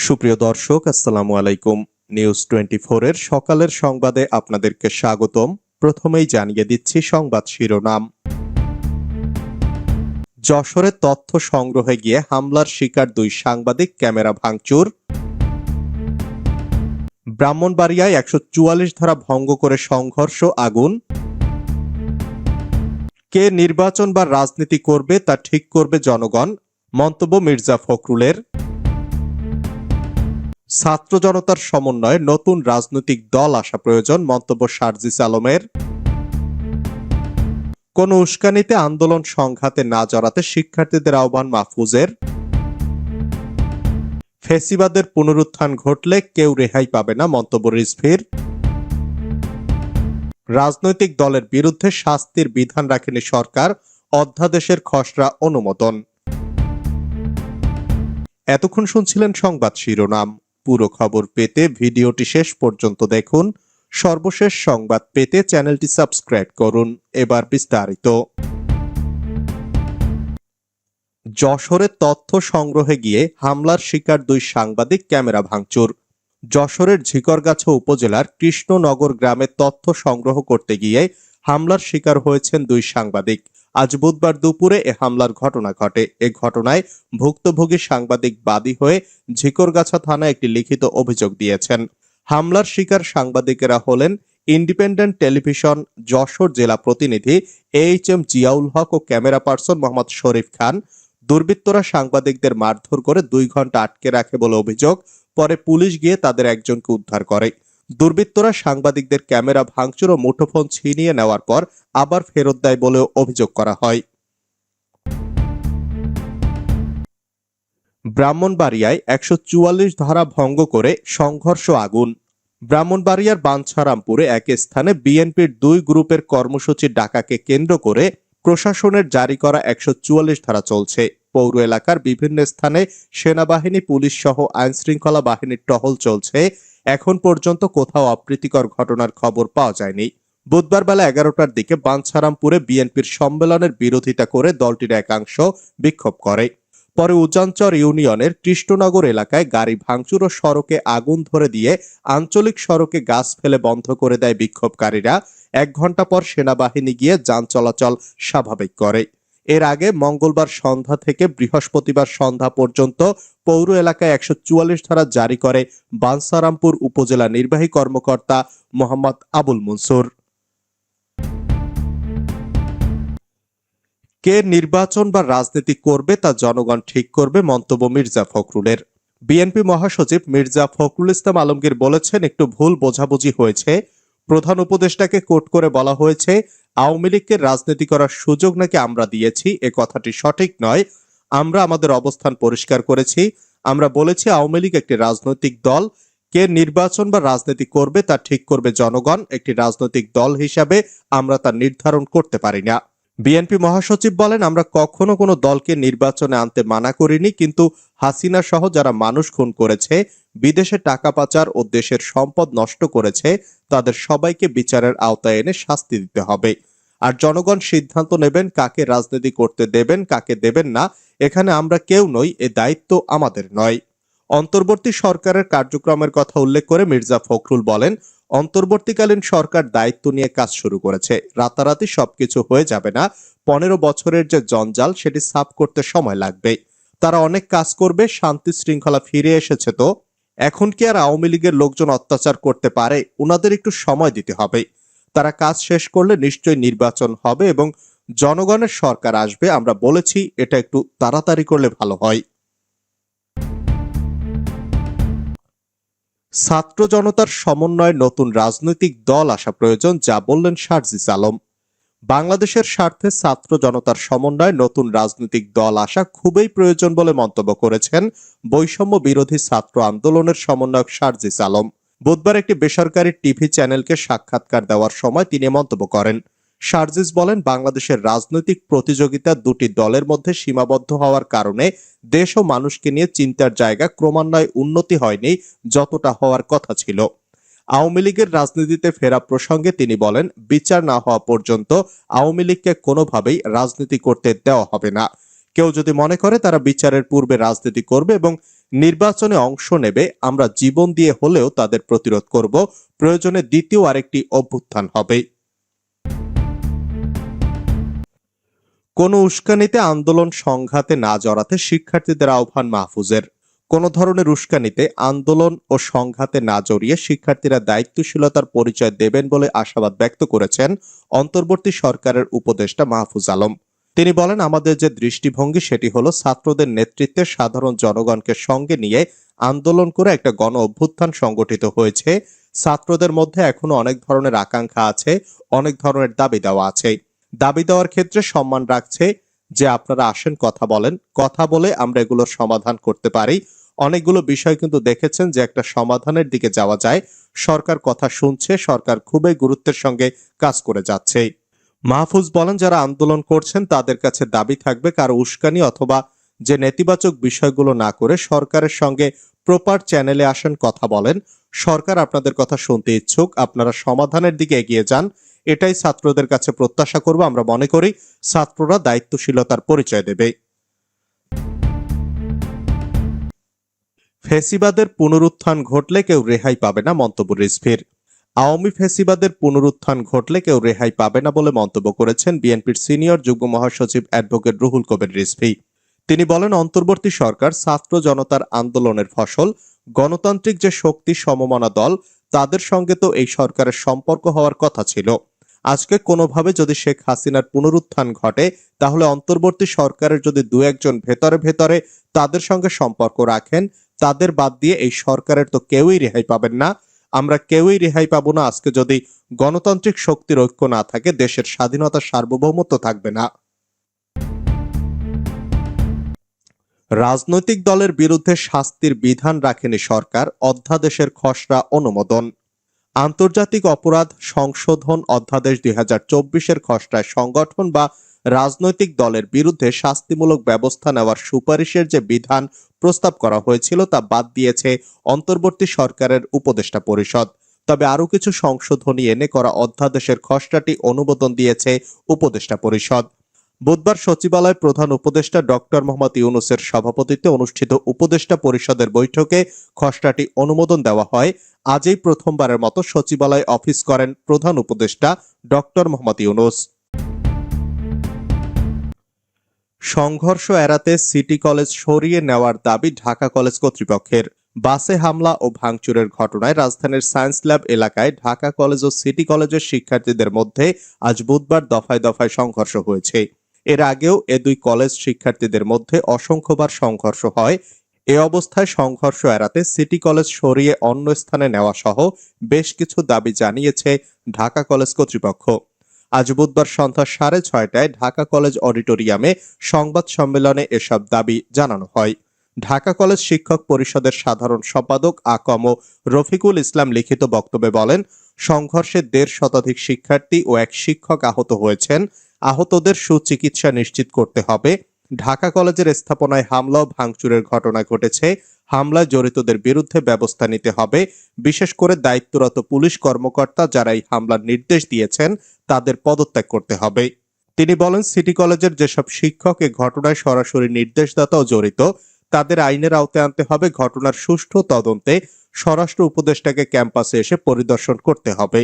সুপ্রিয় দর্শক, আসসালামু আলাইকুম। নিউজ টোয়েন্টি এর সকালের সংবাদে আপনাদেরকে স্বাগতম। প্রথমেই জানিয়ে দিচ্ছি সংবাদ শিরোনাম। যশোরে তথ্য সংগ্রহে গিয়ে হামলার শিকার দুই সাংবাদিক, ক্যামেরা ভাঙচুর। ব্রাহ্মণবাড়িয়ায় একশো চুয়াল্লিশ ধারা ভঙ্গ করে সংঘর্ষ আগুন। কে নির্বাচন বা রাজনীতি করবে তা ঠিক করবে জনগণ। মন্তব্য মির্জা ফখরুলের। ছাত্র জনতার সমন্বয়ে নতুন রাজনৈতিক দল আসা প্রয়োজন, মন্তব্য শারজিস আলমের। কোন উস্কানিতে আন্দোলন সংঘাতে না জড়াতে শিক্ষার্থীদের আহ্বান মাহফুজের। ফেসিবাদের পুনরুত্থান ঘটলে কেউ রেহাই পাবে না, মন্তব্য রিজভির। রাজনৈতিক দলের বিরুদ্ধে শাস্তির বিধান রাখেনি সরকার, অধ্যাদেশের খসড়া অনুমোদন। এতক্ষণ শুনছিলেন সংবাদ শিরোনাম। পুরো খবর পেতে ভিডিওটি শেষ পর্যন্ত দেখুন। সর্বশেষ সংবাদ পেতে চ্যানেলটি সাবস্ক্রাইব করুন। এবার বিস্তারিত। যশোরে তথ্য সংগ্রহে গিয়ে হামলার শিকার দুই সাংবাদিক ক্যামেরা ভাঙচুর। যশোরের ঝিকরগাছা উপজেলার কৃষ্ণনগর গ্রামে তথ্য সংগ্রহ করতে গিয়ে হামলার শিকার হয়েছেন দুই সাংবাদিক। আজ বুধবার দুপুরে এ হামলার ঘটনা ঘটে। এ ঘটনায় ভুক্তভোগী সাংবাদিক বাদী হয়ে ঝিকরগাছা থানায় একটি লিখিত অভিযোগ দিয়েছেন। হামলার শিকার সাংবাদিকেরা হলেন ইন্ডিপেন্ডেন্ট টেলিভিশন, যশোর জেলা প্রতিনিধি এইচ এম জিয়াউল হক ও ক্যামেরা পার্সন মোহাম্মদ শরীফ খান। দুর্বৃত্তরা সাংবাদিকদের মারধর করে দুই ঘণ্টা আটকে রাখে বলে অভিযোগ। পরে পুলিশ গিয়ে তাদের একজনকে উদ্ধার করে। দুর্বৃত্তরা সাংবাদিকদের ক্যামেরা ভাঙচুর ও মুঠোফোন ছিনিয়ে নেওয়ার পর আবার ফেরত দেয় বলেও অভিযোগ করা হয়। ব্রাহ্মণবাড়িয়ায় একশো চুয়াল্লিশ ধারা ভঙ্গ করে সংঘর্ষ আগুন। ব্রাহ্মণবাড়িয়ার বাঞ্ছারামপুরে এক স্থানে বিএনপির দুই গ্রুপের কর্মসূচি ডাকাকে কেন্দ্র করে প্রশাসনের জারি করা একশো চুয়াল্লিশ ধারা চলছে। পৌর এলাকার বিভিন্ন স্থানে সেনাবাহিনী, পুলিশ সহ আইনশৃঙ্খলা বাহিনীর টহল চলছে। এখন পর্যন্ত কোথাও অপ্রীতিকর ঘটনার খবর পাওয়া যায়নি। বুধবার বেলা এগারোটার দিকে বাঞ্ছারামপুরে বিএনপির সম্মেলনের বিরোধিতা করে দলটির একাংশ বিক্ষোভ করে। পরে উজানচর ইউনিয়নের কৃষ্ণনগর এলাকায় গাড়ি ভাঙচুর ও সড়কে আগুন ধরে দিয়ে আঞ্চলিক সড়কে গাছ ফেলে বন্ধ করে দেয় বিক্ষোভকারীরা। এক ঘণ্টা পর সেনাবাহিনী গিয়ে যান চলাচল স্বাভাবিক করে। এর আগে মঙ্গলবার সন্ধ্যা থেকে বৃহস্পতিবার সন্ধ্যা পর্যন্ত পৌর এলাকায় একশো চুয়াল্লিশ ধারা জারি করে বানসারামপুর উপজেলা নির্বাহী কর্মকর্তা মোহাম্মদ আবুল মনসুর। কে নির্বাচন বা রাজনীতি করবে তা জনগণ ঠিক করবে মন্তব্য মির্জা ফখরুলের। বিএনপি মহাসচিব মির্জা ফখরুল ইসলাম আলমগীর বলেছেন, একটু ভুল বোঝাবুঝি হয়েছে। প্রধান উপদেষ্টাকে কোট করে বলা হয়েছে আওয়ামী লীগকে রাজনীতি করার সুযোগ নাকি আমরা দিয়েছি? এ কথাটি সঠিক নয়। আমরা আমাদের অবস্থান পরিষ্কার করেছি। আমরা বলেছি আওয়ামী লীগ একটি রাজনৈতিক দল। কে নির্বাচন বা রাজনীতি করবে তা ঠিক করবে জনগণ। একটি রাজনৈতিক দল হিসাবে আমরা তা নির্ধারণ করতে পারি না। বিএনপি মহাসচিব বলেন, আমরা কখনো কোনো দলকে নির্বাচনে আনতে মানা করিনি, কিন্তু হাসিনা সহ যারা মানুষ খুন করেছে, বিদেশে টাকা পাচার ও দেশের সম্পদ নষ্ট করেছে, তাদের সবাইকে বিচারের আওতায় এনে শাস্তি দিতে হবে। আর জনগণ সিদ্ধান্ত নেবেন কাকে রাজনীতি করতে দেবেন, কাকে দেবেন না। এখানে আমরা কেউ নই, এ দায়িত্ব আমাদের নয়। অন্তর্বর্তী সরকারের কার্যক্রমের কথা উল্লেখ করে মির্জা ফখরুল বলেন, অন্তর্বর্তীকালীন সরকার দায়িত্ব নিয়ে কাজ শুরু করেছে। রাতারাতি সবকিছু হয়ে যাবে না। পনেরো বছরের যে জঞ্জাল, সেটি সাফ করতে সময় লাগবে তারা অনেক কাজ করবে, শান্তি শৃঙ্খলা ফিরে এসেছে তো। এখন কি আর আওয়ামী লীগের লোকজন অত্যাচার করতে পারে? ওনাদের একটু সময় দিতে হবে। তারা কাজ শেষ করলে নিশ্চয়ই নির্বাচন হবে এবং জনগণের সরকার আসবে। আমরা বলেছি, এটা একটু তাড়াতাড়ি করলে ভালো হয়। ছাত্র জনতার সমন্বয়ে নতুন রাজনৈতিক দল আসা প্রয়োজন, যা বললেন শারজিস আলম। বাংলাদেশের স্বার্থে ছাত্র জনতার সমন্বয়ে নতুন রাজনৈতিক দল আসা খুবই প্রয়োজন বলে মন্তব্য করেছেন বৈষম্য বিরোধী ছাত্র আন্দোলনের সমন্বয়ক শারজিস আলম। বুধবার একটি বেসরকারি টিভি চ্যানেলকে সাক্ষাৎকার দেওয়ার সময় তিনি মন্তব্য করেন। শারজিস বলেন, বাংলাদেশের রাজনৈতিক প্রতিযোগিতা দুটি দলের মধ্যে সীমাবদ্ধ হওয়ার কারণে দেশ ও মানুষকে নিয়ে চিন্তার জায়গা ক্রমান্বয়ে উন্নতি হয়নি যতটা হওয়ার কথা ছিল। আওয়ামী লীগের রাজনীতিতে ফেরা প্রসঙ্গে তিনি বলেন, বিচার না হওয়া পর্যন্ত আওয়ামী লীগকে কোনোভাবেই রাজনীতি করতে দেওয়া হবে না। কেউ যদি মনে করে তারা বিচারের পূর্বে রাজনীতি করবে এবং নির্বাচনে অংশ নেবে, আমরা জীবন দিয়ে হলেও তাদের প্রতিরোধ করব। প্রয়োজনে দ্বিতীয় আরেকটি অভ্যুত্থান হবে। কোনো উস্কানিতে আন্দোলন সংঘাতে না জড়াতে শিক্ষার্থীদের আহ্বান মাহফুজের। কোনো ধরনের উস্কানিতে আন্দোলন ও সংঘাতে না জড়িয়ে শিক্ষার্থীরা দায়িত্বশীলতার পরিচয় দেবেন বলে আশাবাদ ব্যক্ত করেছেন অন্তর্বর্তী সরকারের উপদেষ্টা মাহফুজ আলম। তিনি বলেন, আমাদের যে দৃষ্টিভঙ্গি সেটি হলো ছাত্রদের নেতৃত্বে সাধারণ জনগণকে সঙ্গে নিয়ে আন্দোলন করে একটা গণ অভ্যুত্থান সংগঠিত হয়েছে। ছাত্রদের মধ্যে এখনও অনেক ধরনের আকাঙ্ক্ষা আছে, অনেক ধরনের দাবি দেওয়া আছে। দাবি দেওয়ার ক্ষেত্রে সম্মান রাখছে যে আপনারা আসেন, কথা বলেন। কথা বলে আমরা এগুলোর সমাধান করতে পারি। অনেকগুলো বিষয় কিন্তু দেখেছেন যে একটা সমাধানের দিকে যাওয়া যায়। সরকার কথা শুনছে, সরকার খুবই গুরুত্বের সঙ্গে কাজ করে যাচ্ছে। মাহফুজ বলেন, যারা আন্দোলন করছেন, তাদের কাছে দাবি থাকবে কারও উস্কানি অথবা যে নেতিবাচক বিষয়গুলো না করে সরকারের সঙ্গে প্রপার চ্যানেলে আসেন, কথা বলেন। সরকার আপনাদের কথা শুনতে ইচ্ছুক, আপনারা সমাধানের দিকে এগিয়ে যান। এটাই ছাত্রদের কাছে প্রত্যাশা করব, আমরা মনে করি ছাত্ররা দায়িত্বশীলতার পরিচয় দেবে। ফেসিবাদের পুনরুত্থান ঘটলে কেউ রেহাই পাবে না মন্তব্য রিজভির। আওয়ামী ফেসিবাদের পুনরুত্থান ঘটলে কেউ রেহাই পাবে না বলে মন্তব্য করেছেন বিএনপির সিনিয়র যুগ্ম মহাসচিব অ্যাডভোকেট রুহুল কবির রিজভি। তিনি বলেন, অন্তর্বর্তী সরকার ছাত্র জনতার আন্দোলনের ফসল, গণতান্ত্রিক যে শক্তি সমমনা দল, তাদের সঙ্গে তো এই সরকারের সম্পর্ক হওয়ার কথা ছিল। আজকে কোনোভাবে যদি শেখ হাসিনার পুনরুত্থান ঘটে, তাহলে অন্তর্বর্তী সরকারের যদি দু একজন ভেতরে ভেতরে তাদের সঙ্গে সম্পর্ক রাখেন, তাদের বাদ দিয়ে এই সরকারের তো কেউই রেহাই পাবেন না। আমরা কেউই রেহাই পাবো না। আজকে যদি গণতান্ত্রিক শক্তির ঐক্য না থাকে, দেশের স্বাধীনতা সার্বভৌমত্ব থাকবে না। রাজনৈতিক দলের বিরুদ্ধে শাস্তির বিধান রাখেনি সরকার, অধ্যাদেশের খসড়া অনুমোদন। আন্তর্জাতিক অপরাধ সংশোধন অধ্যাদেশ দুই হাজার খসড়ায় সংগঠন বা রাজনৈতিক দলের বিরুদ্ধে শাস্তিমূলক ব্যবস্থা নেওয়ার সুপারিশের যে বিধান প্রস্তাব করা হয়েছিল তা বাদ দিয়েছে অন্তর্বর্তী সরকারের উপদেষ্টা পরিষদ। তবে আরও কিছু সংশোধনী এনে করা অধ্যাদেশের খসড়াটি অনুমোদন দিয়েছে উপদেষ্টা পরিষদ। বুধবার সচিবালয় প্রধান উপদেষ্টা ডক্টর মোহাম্মদ ইউনুসের সভাপতিত্বে অনুষ্ঠিত উপদেষ্টা পরিষদের বৈঠকে খসড়াটি অনুমোদন দেওয়া হয়। আজই প্রথমবারের মতো সচিবালয় অফিস করেন প্রধান উপদেষ্টা ডক্টর মোহাম্মদ ইউনুস। সংঘর্ষ এড়াতে সিটি কলেজ সরিয়ে নেওয়ার দাবি ঢাকা কলেজ কর্তৃপক্ষের। বাসে হামলা ও ভাঙচুরের ঘটনায় রাজধানীর সায়েন্স ল্যাব এলাকায় ঢাকা কলেজ ও সিটি কলেজের শিক্ষার্থীদের মধ্যে আজ বুধবার দফায় দফায় সংঘর্ষ হয়েছে। এর আগেও এ দুই কলেজ শিক্ষার্থীদের মধ্যে অসংখ্যবার সংঘর্ষ হয়। এ অবস্থায় সংঘর্ষ এড়াতে সিটি কলেজ সরিয়ে অন্য স্থানে নেওয়া সহ বেশ কিছু দাবি জানিয়েছে ঢাকা কলেজ কর্তৃপক্ষ। আজ বুধবার সন্ধ্যা সাড়ে ছয়টায় ঢাকা কলেজ অডিটোরিয়ামে সংবাদ সম্মেলনে এসব দাবি জানানো হয়। ঢাকা কলেজ শিক্ষক পরিষদের সাধারণ সম্পাদক আকম রফিকুল ইসলাম লিখিত বক্তব্যে বলেন, সংঘর্ষে দেড় শতাধিক শিক্ষার্থী ও এক শিক্ষক আহত হয়েছেন। আহতদের সুচিকিৎসা নিশ্চিত করতে হবে। ঢাকা কলেজের স্থাপনায় হামলা ও ভাঙচুরের ঘটনা ঘটেছে। হামলায় জড়িতদের বিরুদ্ধে ব্যবস্থা নিতে হবে। বিশেষ করে দায়িত্বরত পুলিশ কর্মকর্তা যারা এই হামলার নির্দেশ দিয়েছেন, তাদের পদত্যাগ করতে হবে। তিনি বলেন, সিটি কলেজের যেসব শিক্ষক এ ঘটনায় সরাসরি নির্দেশদাতাও জড়িত, তাদের আইনের আওতায় আনতে হবে ঘটনার সুষ্ঠু তদন্তে। স্বরাষ্ট্র উপদেষ্টাকে ক্যাম্পাসে এসে পরিদর্শন করতে হবে।